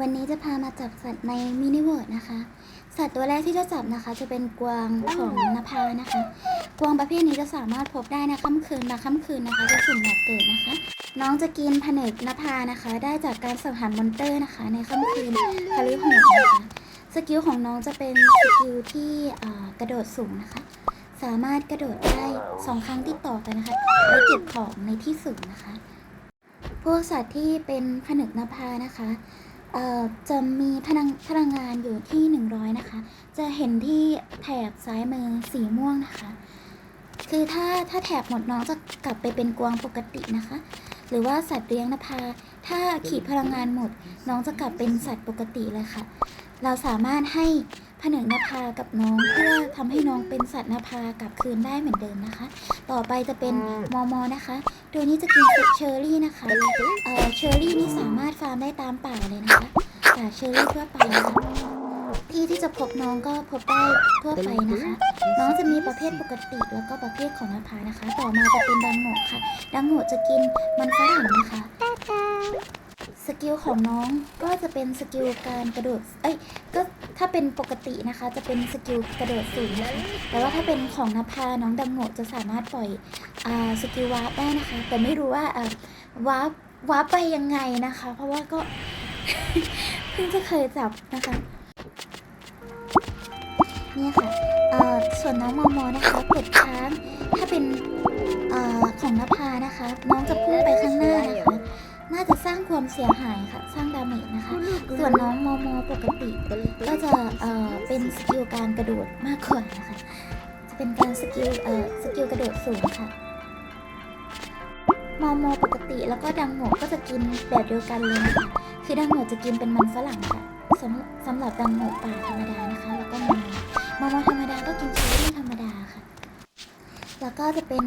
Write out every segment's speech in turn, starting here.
วันนี้จะพามาจับสัตว์ในมินิเวิร์ดนะคะ สัตว์ตัวแรกที่จะจับนะคะ จะเป็นกวางของนภานะคะ กวางประเภทนี้จะสามารถพบได้นะค่ำคืนมาค่ำคืนนะคะ จะสุ่มแบบเกิดนะคะ น้องจะกินผนึกนภานะคะ ได้จากการสังหารมอนเตอร์นะคะ ในค่ำคืนคาริโหดนะคะสกิลของน้องจะเป็นสกิลที่กระโดดสูงนะคะ สามารถกระโดดได้สองครั้งติดต่อกันนะคะและเก็บของในที่สูงนะคะ พวกสัตว์ที่เป็นผนึกนภานะคะ เอ่อจะมีพลังพลังงานอยู่ที่ 100 นะคะ จะเห็นที่แถบซ้ายมือสีม่วงนะคะ คือถ้าถ้าแถบหมดน้องจะกลับไปเป็นกวางปกตินะคะ หรือว่าสัตว์เลี้ยงนภาถ้าขีดพลังงานหมด น้องจะกลับเป็นสัตว์ปกติเลยค่ะ เราสามารถให้ ผนึกนภากับน้องเพื่อทำให้น้องเป็นสัตว์นภากลับคืนได้เหมือนเดิมนะคะ ต่อไปจะเป็นมอมอนะคะ ตัวนี้จะกินเชอร์รี่นะคะเอ่อเชอร์รี่นี่สามารถฟาร์มได้ตามป่าเลยนะคะป่าเชอร์รี่ทั่วไปนะคะที่ที่จะพบน้องก็พบได้ทั่วไปนะคะ น้องจะมีประเภทปกติแล้วก็ประเภทของนภานะคะ ต่อมาจะเป็นดังโงะค่ะ ดังโงะจะกินมันฝรั่งนะคะสกิลของน้องก็จะเป็นสกิลการกระโดด เอ้ย ก็ ถ้าเป็นปกตินะคะจะเป็นสกิลกระโดดสูงนะคะแต่ว่าถ้าเป็นของนภาน้องดังโงะจะสามารถปล่อยอสกิลวาร์ปได้นะคะ แต่ไม่รู้ว่าวาร์ปวาร์ปไปยังไงนะคะ เพราะว่าก็ เพิ่งจะเคยจับนะคะเนี่ยค่ะส่วนน้องมอมอนะคะกดค้างถ้าเป็นอของนภานะคะ น้องจะพุ่งไปข้างหน้านะคะ น่าจะสร้างความเสียหายค่ะ สร้างดาเมจนะคะ ส่วนน้องมอมอปกติก็จะเอ่อเป็นสกิลการกระโดดมากกว่านะคะ จะเป็นการสกิลเอ่อสกิลกระโดดสูงค่ะมอมอปกติแล้วก็ดังโงกก็จะกินแบบเดียวกันเลยนะคะคือดังโงกจะกินเป็นมันฝรั่งค่ะสำสำหรับดังโงกป่าธรรมดานะคะ แล้วก็มอมอมอมอธรรมดาก็กินเชอร์รี่ธรรมดาค่ะ แล้วก็จะเป็น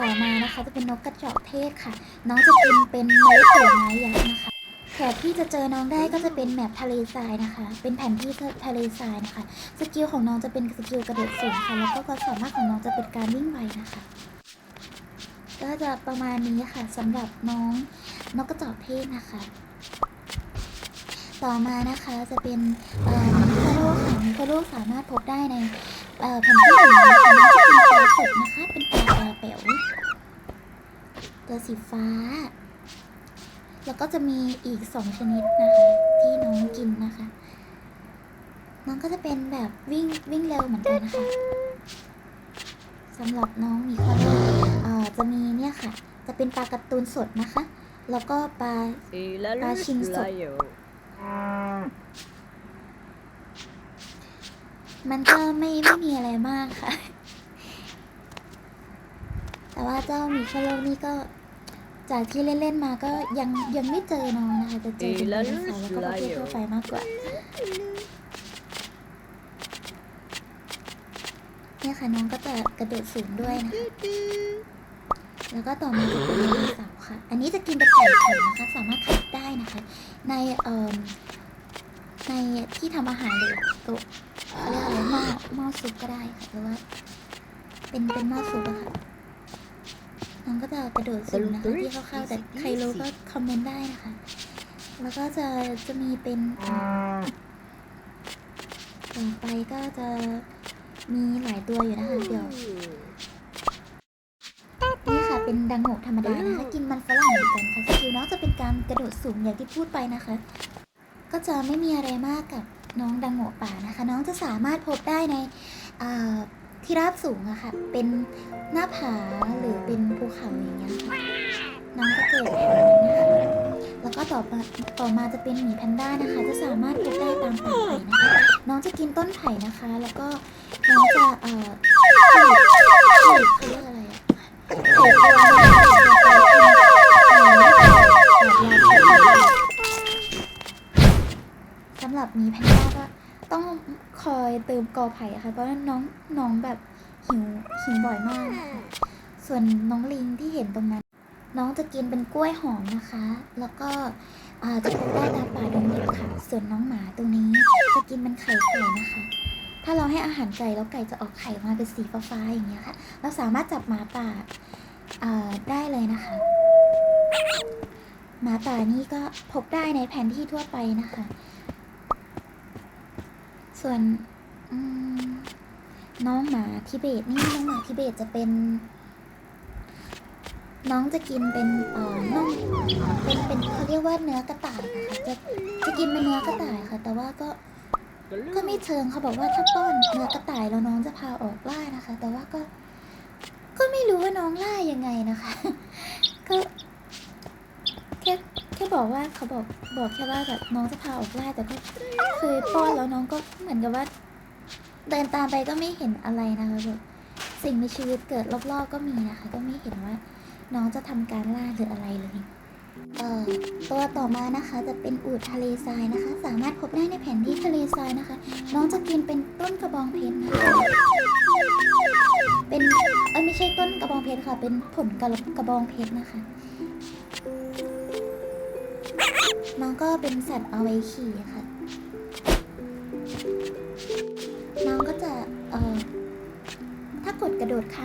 ต่อมานะคะ จะเป็นนกกระจอกเทศค่ะ น้องจะกินเป็นเมล็ดผลไม้ยักษ์นะคะ แถบที่จะเจอน้องได้ก็จะเป็นแมปทะเลทรายนะคะ เป็นแผนที่ทะเลทรายนะคะ สกิลของน้องจะเป็นสกิลกระโดดสูงค่ะ แล้วก็ความสามารถของน้องจะเป็นการวิ่งไวนะคะ ก็จะประมาณนี้ค่ะสำหรับน้องนกกระจอกเทศนะคะ ต่อมานะคะจะเป็นเอ่อมิคาโร่ค่ะมิคาโร่สามารถพบได้ใน เอ่อแผ่นที่หนึ่งนะคะจะเป็นปลาสดนะคะ เป็นปลาปลาแป๋วตัวสีฟ้า แล้วก็จะมีอีกสองชนิดนะคะ ที่น้องกินนะคะ น้องก็จะเป็นแบบวิ่งวิ่งเร็วเหมือนกันนะคะสำหรับน้องมีคาโร่เอ่อจะมีเนี่ยค่ะ จะเป็นปลาการ์ตูนสดนะคะ แล้วก็ปลา Et la Ah, lutte, Shinzo. là, yo. มันก็ไม่ไม่มีอะไรมากค่ะ แต่ว่าเจ้าหมีคาโลนี่ก็ จากที่เล่นๆมาก็ยังยังไม่เจอน้องนะคะจะเจอเป็นไดโนเสาร์แล้วก็ประเภททั่วไปมากกว่าเนี่ยค่ะน้องก็จะกระโดดสูงด้วยนะคะแล้วก็ต่อมาจะเป็นไดโนเสาร์ค่ะ อันนี้จะกินเป็นไก่ไข่นะคะ สามารถขับได้นะคะ ในเอ่อในที่ทำอาหารเลยโต๊ะ เขาเรียกอะไรหม้อหม้อซุปก็ได้ค่ะหรือว่า เป็นเป็นหม้อซุปอะค่ะน้องก็จะกระโดดสูงนะคะที่เข้าวๆแต่ใครรู้ก็คอมเมนต์ได้นะคะ แล้วก็จะจะมีเป็นต่อไปก็จะมีหลายตัวอยู่นะคะเดี๋ยวนี่ค่ะเป็นดังโงกธรรมดานะคะกินมันฝรั่งเหมือนกันค่ะสกิลน้องจะเป็นการกระโดดสูงอย่างที่พูดไปนะคะ ก็จะไม่มีอะไรมากกับ น้องดังโงป่านะคะ น้องจะสามารถพบได้ในที่ราบสูงอะค่ะ เป็นหน้าผาหรือเป็นภูเขาอย่างเงี้ยค่ะน้องจะเกิดแถวนั้นนะคะแล้วก็ต่อมาต่อมาจะเป็นหมีแพนด้านะคะ จะสามารถพบได้ตามป่าไผ่นะคะ น้องจะกินต้นไผ่นะคะ แล้วก็น้องจะเอ่อผลิตผลิตเขาเรียกอะไรอะไข่ตัว อยเติมกอไผ่ค่ะเพราะว่าน้องน้องแบบหิวหิวบ่อยมากนะคะส่วนน้องลิงที่เห็นตรงนั้น น้องจะกินเป็นกล้วยหอมนะคะ แล้วก็จะพบได้ตามป่าดงดิบค่ะ ส่วนน้องหมาตรงนี้จะกินเป็นไข่ไก่นะคะ ถ้าเราให้อาหารไก่แล้วไก่จะออกไข่มาเป็นสีฟ้าๆอย่างเงี้ยค่ะ เราสามารถจับหมาป่าได้เลยนะคะ หมาป่านี่ก็พบได้ในแผนที่ทั่วไปนะคะ ส่วน น้องหมาทิเบตนี่น้องหมาทิเบตจะเป็น น้องจะกินเป็นเอ่อน่องเป็นเป็นเขาเรียกว่าเนื้อกระต่ายนะคะจะจะกินเป็นเนื้อกระต่ายค่ะ แต่ว่าก็ก็ไม่เชิงเขาบอกว่าถ้าป้อนเนื้อกระต่ายแล้วน้องจะพาออกล่านะคะ แต่ว่าก็ ก็ไม่รู้ว่าน้องล่ายังไงนะคะ ก็แค่แค่บอกว่าเขาบอกบอกแค่ว่าแบบน้องจะพาออกล่าแต่ก็เคยป้อนแล้วน้องก็เหมือนกับว่า เดินตามไปก็ไม่เห็นอะไรนะคะแบบสิ่งมีชีวิตเกิดรอบๆก็มีนะคะ ก็ไม่เห็นว่าน้องจะทำการล่าหรืออะไรเลยเอ่อตัวต่อมานะคะจะเป็นอูฐทะเลทรายนะคะ สามารถพบได้ในแผนที่ทะเลทรายนะคะ น้องจะกินเป็นต้นกระบองเพชรนะคะเป็นเอ้ยไม่ใช่ต้นกระบองเพชรค่ะ เป็นผลกระกระบองเพชรนะคะ น้องก็เป็นสัตว์เอาไว้ขี่ค่ะ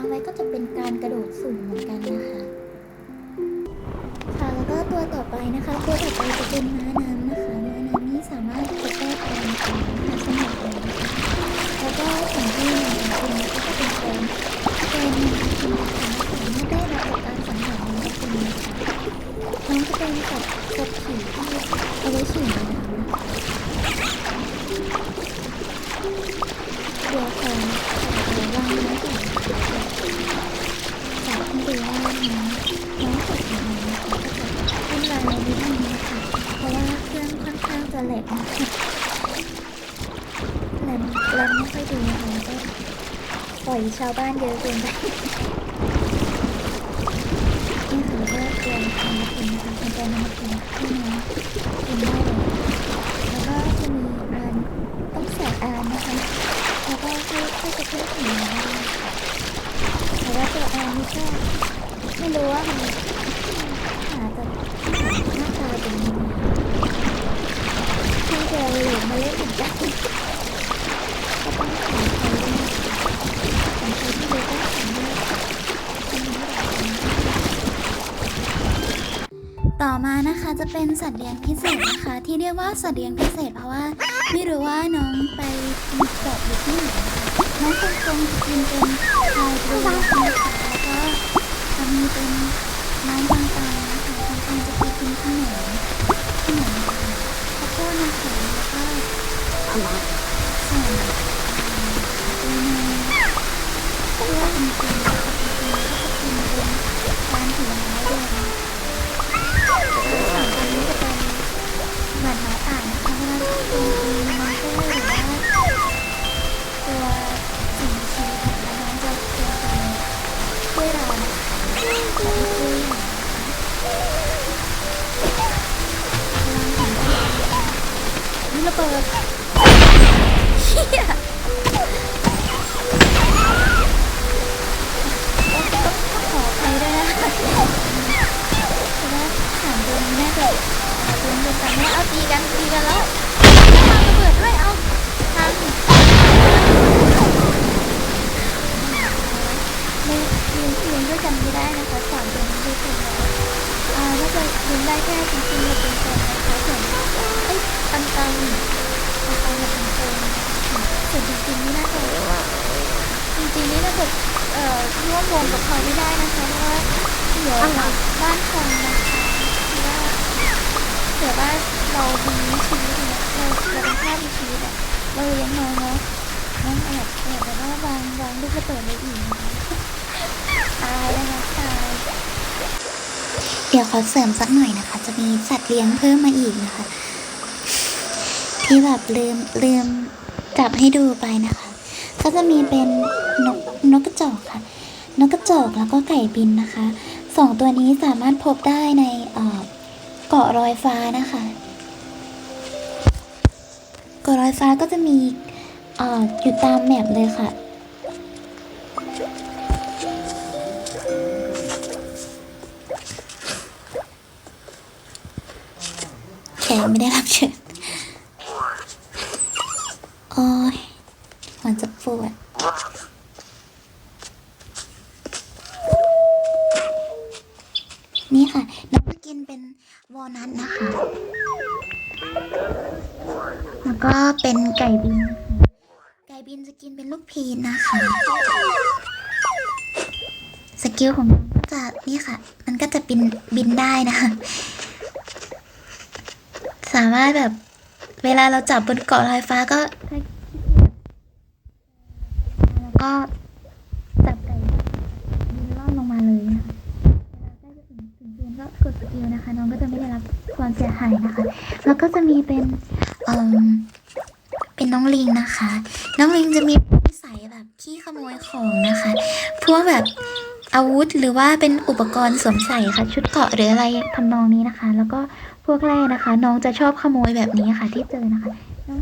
ไว้ก็จะเป็นการกระโดดสูงเหมือนกันนะคะ ค่ะแล้วก็ตัวต่อไปนะคะ ตัวต่อไปจะเป็นม้าน้ แหลกนะคะแหลมแหลมไม่ค่อยดีนะคะแล้วก็ปล่อยชาวบ้านเยอะเกินไปนี่ค่ะแล้วก็เตรียมทำมากินนะคะเป็นการนำมากินที่น้องกินได้เลยแล้วก็จะมีอานต้องใส่อานนะคะแล้วก็ค่อยค่อยจะเพิ่มถึงได้แต่ว่าตัวอานนี่ก็ไม่รู้ว่ามันหาจะหน้าตาเป็นยังไง เพิ่งเหรือมาเล่นเหมือนกันก็ต้องขอใครด้วยนะคะของใครที่ดูก็สามารถคอมเมนต์บอกกันได้ต่อมานะคะจะเป็นสัตว์เลี้ยงพิเศษนะคะ ที่เรียกว่าสัตว์เลี้ยงพิเศษเพราะว่า ไม่รู้ว่าน้องไปมีเกาะอยู่ที่ไหนน้องคงคงกินเป็นลายบลูนะคะแล้วก็จะมีเป็นไม้ต่างๆนะคะบางคนจะไปกินขนม เพื่อจริงๆนะคะจริงๆก็จะเป็นการผลไม้ด้วยนะคะส่วนตัวนี้จะเป็นเหมือนหมาป่านะคะ ตีกันตีกันแล้วทางระเบิดด้วยเอาทางไม่ยืนยืนด้วยกันไม่ได้นะคะสามตัวนี้ด้วยกันแล้วอ่าน่าจะยืนได้แค่จริงๆเราเป็นแฟนนะคะส่วนเอ้ยตังตังตังตังเราเป็นแฟนนะคะส่วนจริงๆนี่น่าจะจริงๆนี่น่าจะเอ่อร่วมวงกับเขาไม่ได้นะคะเพราะว่าเดี๋ยวบ้านพังนะคะเพราะว่า เผื่อว่าเรามีชีวิตเนี่ยเราเราเป็นแค่มีชีวิตอะเราเลี้ยงน้องเนาะน้องแอบแอบแบบว่าวางวางลูกระเบิดไว้อีกนะคะตายนะคะตายเดี๋ยวขอเสริมสักหน่อยนะคะ จะมีสัตว์เลี้ยงเพิ่มมาอีกนะคะ ที่แบบลืมลืมจับให้ดูไปนะคะ ก็จะมีเป็นนกนกกระจอกค่ะ นกกระจอกแล้วก็ไก่บินนะคะสองตัวนี้สามารถพบได้ในเอ่อเกาะรอยฟ้านะคะ เกาะรอยฟ้าก็จะมีออยู่ตามแมปเลยค่ะ แขกไม่ได้รับเชิญโอ้ยมันจะปวด เป็นไก่บิน ไก่บินจะกินเป็นลูกพีนนะคะ สกิลของมันก็จะนี่ค่ะ มันก็จะบินบินได้นะคะ สามารถแบบเวลาเราจับบนเกาะลอยฟ้าก็แล้วก็จับไก่บินล่อนลงมาเลยนะคะเวลาใกล้จะถึงถึงพื้นก็กดสกิลนะคะ น้องก็จะไม่ได้รับความเสียหายนะคะ แล้วก็จะมีเป็นเอ่อ เป็นน้องลิงนะคะ น้องลิงจะมีนิสัยแบบขี้ขโมยของนะคะ พวกแบบอาวุธหรือว่าเป็นอุปกรณ์สวมใส่ค่ะ ชุดเกราะหรืออะไรทำนองนี้นะคะ แล้วก็พวกแร่นะคะ น้องจะชอบขโมยแบบนี้ค่ะ ที่เจอนะคะน้อง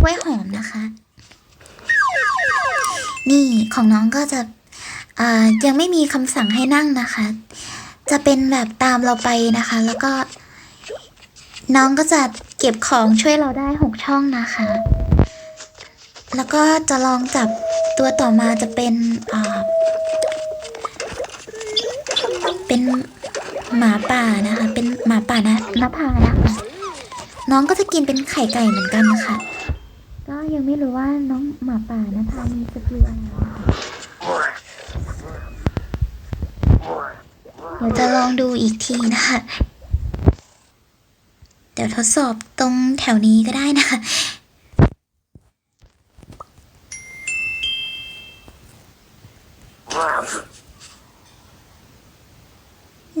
กล้วยหอมนะคะ นี่ของน้องก็จะอ่ายังไม่มีคำสั่งให้นั่งนะคะ จะเป็นแบบตามเราไปนะคะ แล้วก็ น้องก็จะเก็บของช่วยเราได้หกช่องนะคะ แล้วก็จะลองจับตัวต่อมาจะเป็นอ่าเป็นหมาป่านะคะ เป็นหมาป่านะนภานะคะน้องก็จะกินเป็นไข่ไก่เหมือนกันนะคะก็ยังไม่รู้ว่าน้องหมาป่านภามีสกิลอะไร นะคะเดี๋ยวจะลองดูอีกทีนะคะ เดี๋ยวทดสอบตรงแถวนี้ก็ได้นะคะ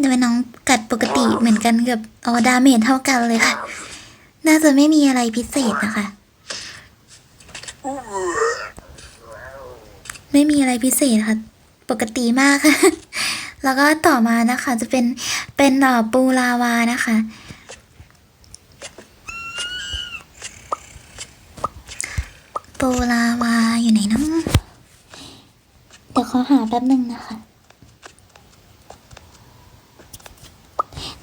โดยน้องกัดปกติเหมือนกันกับออดาเมจเท่ากันเลยค่ะ น่าจะไม่มีอะไรพิเศษนะคะ ไม่มีอะไรพิเศษค่ะ ปกติมากค่ะ แล้วก็ต่อมานะคะจะเป็นเป็นเอ่อปูลาวานะคะปูลาวาอยู่ไหนนะเดี๋ยวขอหาแป๊บหนึ่งนะคะ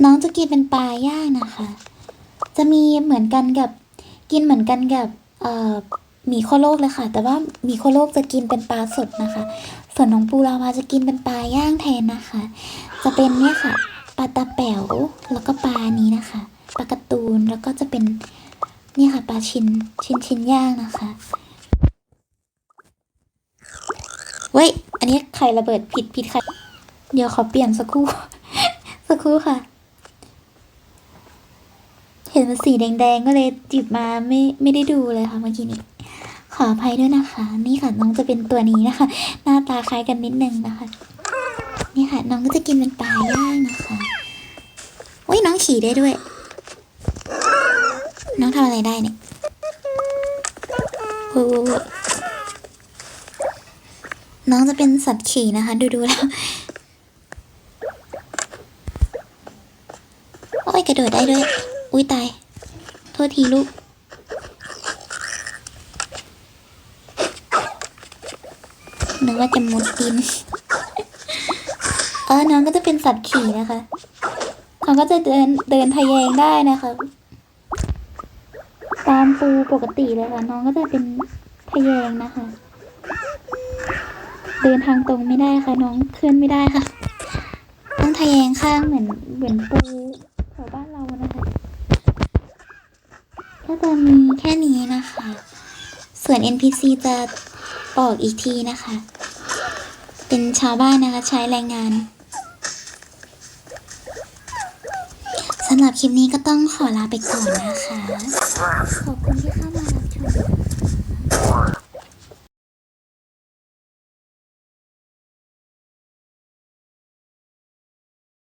น้องจะกินเป็นปลาย่างนะคะ จะมีเหมือนกันกับกินเหมือนกันกับหมีโคโลกเลยค่ะ แต่ว่าหมีโคโลกจะกินเป็นปลาสดนะคะ ส่วนน้องปูลาวาจะกินเป็นปลาย่างแทนนะคะ จะเป็นเนี่ยค่ะปลาตาแป๋วแล้วก็ปลานี้นะคะปลากร์ตูนแล้วก็จะเป็นเนี่ยค่ะปลาชิ้นชิ้นชิ้นย่างนะคะเว้ยอันนี้ไข่ระเบิดผิดผิดค่ะเดี๋ยวขอเปลี่ยนสักครู่ สักครู่ค่ะ เห็นมันสีแดงๆก็เลยจิบมาไม่ไม่ได้ดูเลยค่ะเมื่อกี้นี้ ขออภัยด้วยนะคะ นี่ค่ะน้องจะเป็นตัวนี้นะคะ หน้าตาคล้ายกันนิดนึงนะคะ นี่ค่ะ น้องก็จะกินเป็นปลาย่างนะคะโอ้ยน้องขี่ได้ด้วย น้องทำอะไรได้เนี่ยโอ้โน้องจะเป็นสัตว์ขี่นะคะ ดูดูๆแล้วโอ้ยกระโดดได้ด้วย อุ้ยตาย โทษทีลูก นึกว่าจะมุดดิน เออน้องก็จะเป็นสัตว์ขี่นะคะเขาก็จะเดินเดินทะแยงได้นะคะ ตามปูปกติเลยค่ะ น้องก็จะเป็นทะแยงนะคะ เดินทางตรงไม่ได้ค่ะ น้องเคลื่อนไม่ได้ค่ะ ต้องทะแยงข้างเหมือนเหมือนปูแถวบ้านเรานะคะก็จะมีแค่นี้นะคะ ส่วน NPC จะบอกอีกทีนะคะ เป็นชาวบ้านนะคะใช้แรงงานสำหรับคลิปนี้ก็ต้องขอลาไปก่อนนะคะ ขอบคุณที่เข้ามารับชม